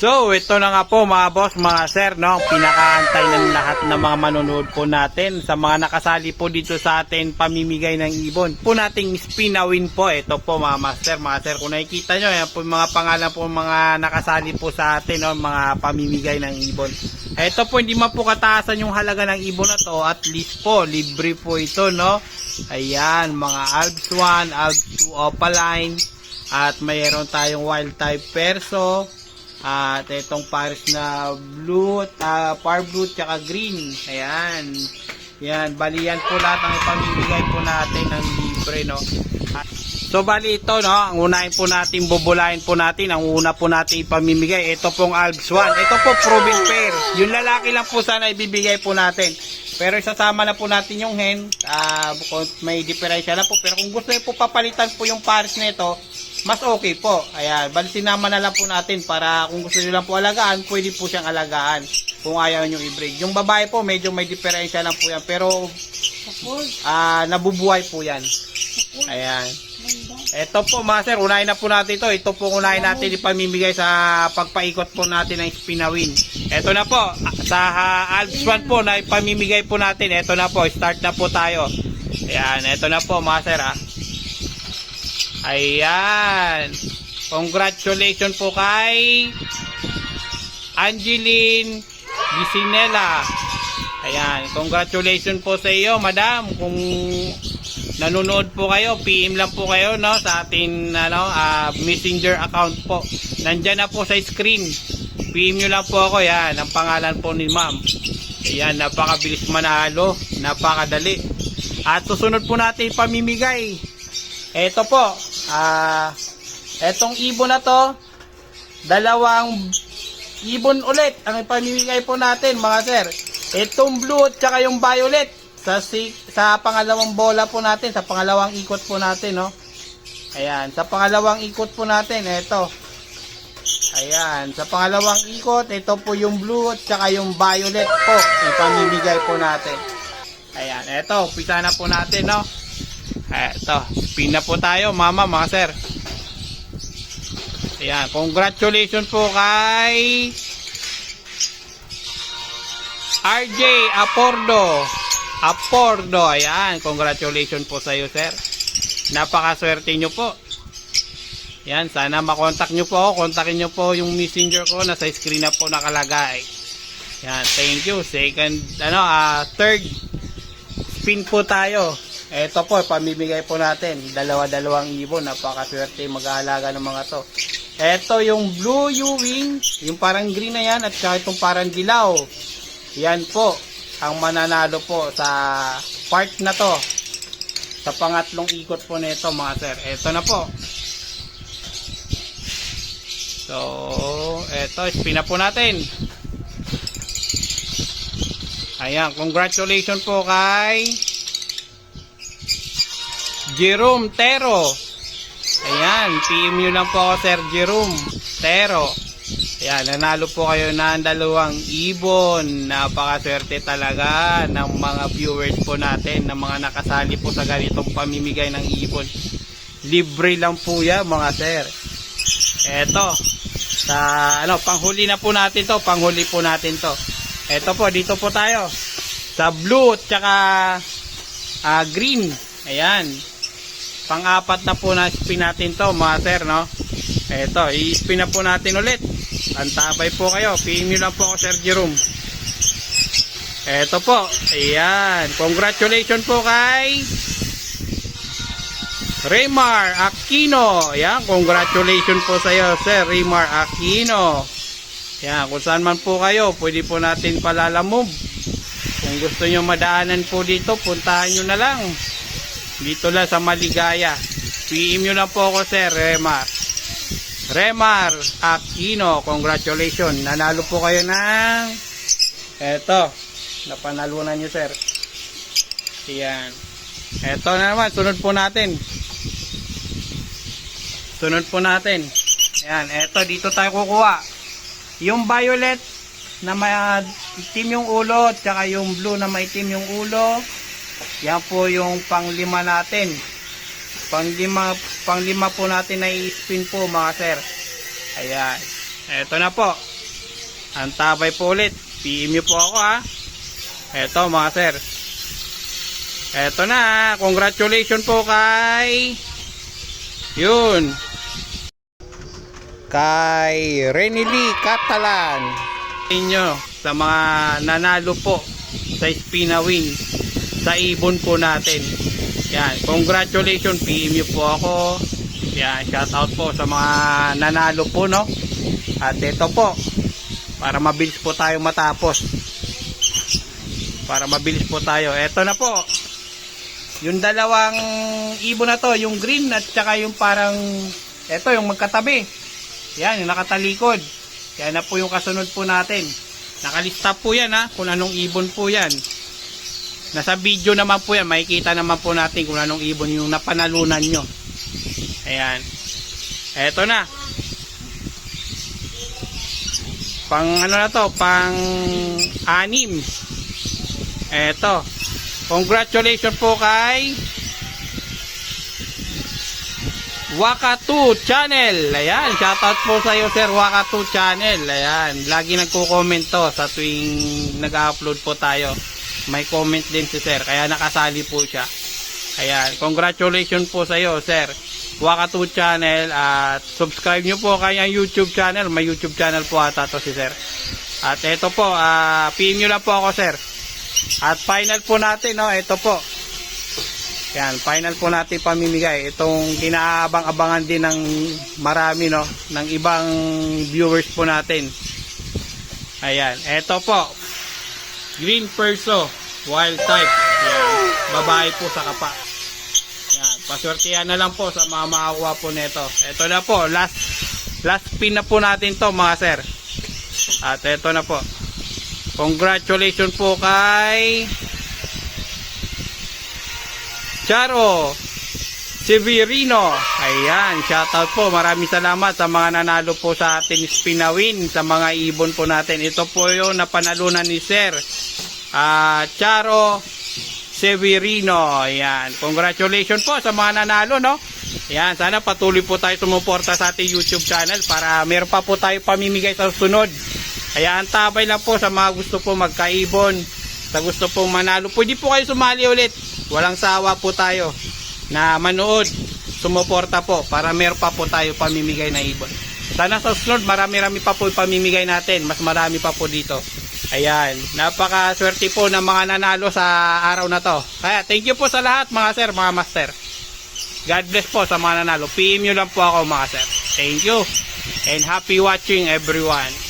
So, ito na nga po mga boss, mga sir, no? Pinakaantay ng lahat ng mga manonood po natin. Sa mga nakasali po dito sa atin, pamimigay ng ibon. Po nating spin a win po. Ito po mga master, mga sir. Kung nakikita nyo, yan po mga pangalan po mga nakasali po sa atin, no? Mga pamimigay ng ibon. Ito po, hindi man po kataasan yung halaga ng ibon na to. At least po, libre po ito, no? Ayan, mga Alps 1, Alps 2 Opaline. At mayroon tayong wild type perso. At itong pares na blue, uh, par blue tsaka green. Ayan. Yan, bali yan po lahat ang ipamimigay po natin ng libre, no? So bali ito, no? Ang unahin po natin, bubulahin po natin. Ang una po natin ipamimigay. Ito pong Alps 1. Ito po proven pair. Yung lalaki lang po sana ibibigay po natin. Pero isasama na po natin yung hen. Kung may diferensya na po. Pero kung gusto niyo po papalitan po yung pares nito, mas okay po. Ayan, bali sinama na lang po natin para kung gusto niyo lang po alagaan, pwede po siyang alagaan kung ayaw niyo i-breed. Yung babae po, medyo may diferensya lang po yan. Pero ah nabubuhay po yan. Ayan. Ito po mga sir, unahin na po natin ito. Ito po unahin natin ipamimigay sa pagpaikot po natin ng spinawin. Ito na po, sa uh, Alps 1 po na ipamimigay po natin. Ito na po, start na po tayo. Ayan, ito na po mga sir ah. Ayan. Congratulations po kay Angeline Gisinela. Ayan, congratulations po sa iyo, madam. Kung nanonood po kayo, PM lang po kayo no sa atin ano, ah, Messenger account po. Nandiyan na po sa screen. PM nyo lang po ako, yan, ang pangalan po ni ma'am. Ayan, napakabilis manalo, napakadali. At susunod po natin pamimigay. Ito po, ah, etong ibon na to, dalawang ibon ulit ang ipamimigay po natin mga sir. Itong blue at saka yung violet sa si, sa pangalawang bola po natin, sa pangalawang ikot po natin, no. Ayan, sa pangalawang ikot po natin, ito. Ayan, sa pangalawang ikot, ito po yung blue at saka yung violet po, ipamimigay po natin. Ayan, ito, pisa na po natin, no. Eto, spin na po tayo, mama, mga sir. Ayan, congratulations po kay RJ Apordo. Apordo, ayan, congratulations po sa iyo, sir. Napakaswerte nyo po. Yan, sana makontak nyo po ako. Kontakin nyo po yung messenger ko. Nasa screen na po nakalagay. Yan, thank you. Second, ano, ah, third spin po tayo. Ito po, pamimigay po natin. Dalawa-dalawang ibon. Napakaswerte mag-aalaga ng mga to. Ito yung blue Ewing, yung parang green na yan, at saka itong parang dilaw. Yan po, ang mananalo po sa part na to. Sa pangatlong ikot po nito mga sir. Ito na po. So, eto, spin po natin. Ayan, congratulations po kay Jerome Tero. Ayan, PM nyo lang po ako, Sir Jerome Tero. Ayan, nanalo po kayo ng dalawang ibon. Napakaswerte talaga ng mga viewers po natin, ng mga nakasali po sa ganitong pamimigay ng ibon. Libre lang po yan, mga sir. Eto, sa ano, panghuli na po natin to, panghuli po natin to. Eto po, dito po tayo. Sa blue at saka ah, green. Ayan. Pang-apat na po na spin natin to, mga sir, no? Eto, i-spin na po natin ulit. Antabay po kayo. PM lang po ako, Sir Jerome. Eto po. Ayan. Congratulations po kay Raymar Aquino. Ayan. Congratulations po sa iyo, Sir Raymar Aquino. Ayan. Kung saan man po kayo, pwede po natin palalamob. Kung gusto nyo madaanan po dito, puntahan nyo na lang. Dito lang sa Maligaya. PM nyo lang po ako, Sir Remar. Remar Aquino, congratulations. Nanalo po kayo ng eto, napanalunan nyo, sir. Yan. Eto na naman, sunod po natin. Sunod po natin. Yan, eto, dito tayo kukuha. Yung violet na may itim yung ulo, at saka yung blue na maitim yung ulo. Yan po yung panglima natin. Panglima, panglima po natin na i-spin po mga sir. Ayan. Ito na po. Antabay po ulit. PM nyo po ako ha. Eto mga sir. Eto na. Congratulations po kay... Yun. Kay Renny Lee Catalan. Inyo sa mga nanalo po sa Spina Win sa ibon po natin. Yan, congratulations, PM nyo po ako. Yan, shout out po sa mga nanalo po, no? At ito po, para mabilis po tayo matapos. Para mabilis po tayo. Ito na po. Yung dalawang ibon na to, yung green at saka yung parang, ito yung magkatabi. Yan, yung nakatalikod. Yan na po yung kasunod po natin. Nakalista po yan ha, kung anong ibon po yan. Nasa video naman po yan, makikita naman po natin kung anong ibon yung napanalunan nyo. Ayan. Eto na. Pang ano na to, pang anim. Eto. Congratulations po kay Waka2 Channel. Ayan, shoutout po sa iyo Sir Waka2 Channel. Ayan, lagi nagko-comment to sa tuwing nag-upload po tayo. May comment din si Sir, kaya nakasali po siya. Ayan, congratulations po sa iyo Sir. Waka2 Channel at subscribe nyo po kanyang YouTube channel. May YouTube channel po ata to si Sir. At ito po, ah PM nyo lang po ako Sir. At final po natin, no, ito po. Yan, final po natin pamimigay. Itong kinaabang-abangan din ng marami, no? Ng ibang viewers po natin. Ayan, eto po. Green Perso, wild type. Yan, babae po sa kapa. Yan, paswertihan na lang po sa mga makakuha po nito. Ito na po, last last pin na po natin to mga sir. At ito na po. Congratulations po kay Charo Severino. Ayan, shoutout po. Maraming salamat sa mga nanalo po sa ating spinawin sa mga ibon po natin. Ito po yung napanalunan ni Sir ah, Charo Severino. Ayan, congratulations po sa mga nanalo, no? Ayan, sana patuloy po tayo sumuporta sa ating YouTube channel para meron pa po tayo pamimigay sa sunod. Ayan, tabay lang po sa mga gusto po magkaibon, sa gusto pong manalo. Pwede po kayo sumali ulit. Walang sawa po tayo na manood, sumuporta po para meron pa po tayo pamimigay na ibon. Sana sa sunod, marami-rami pa po pamimigay natin. Mas marami pa po dito. Ayan, napakaswerte po ng mga nanalo sa araw na to. Kaya thank you po sa lahat mga sir, mga master. God bless po sa mga nanalo. PM nyo lang po ako mga sir. Thank you. And happy watching everyone.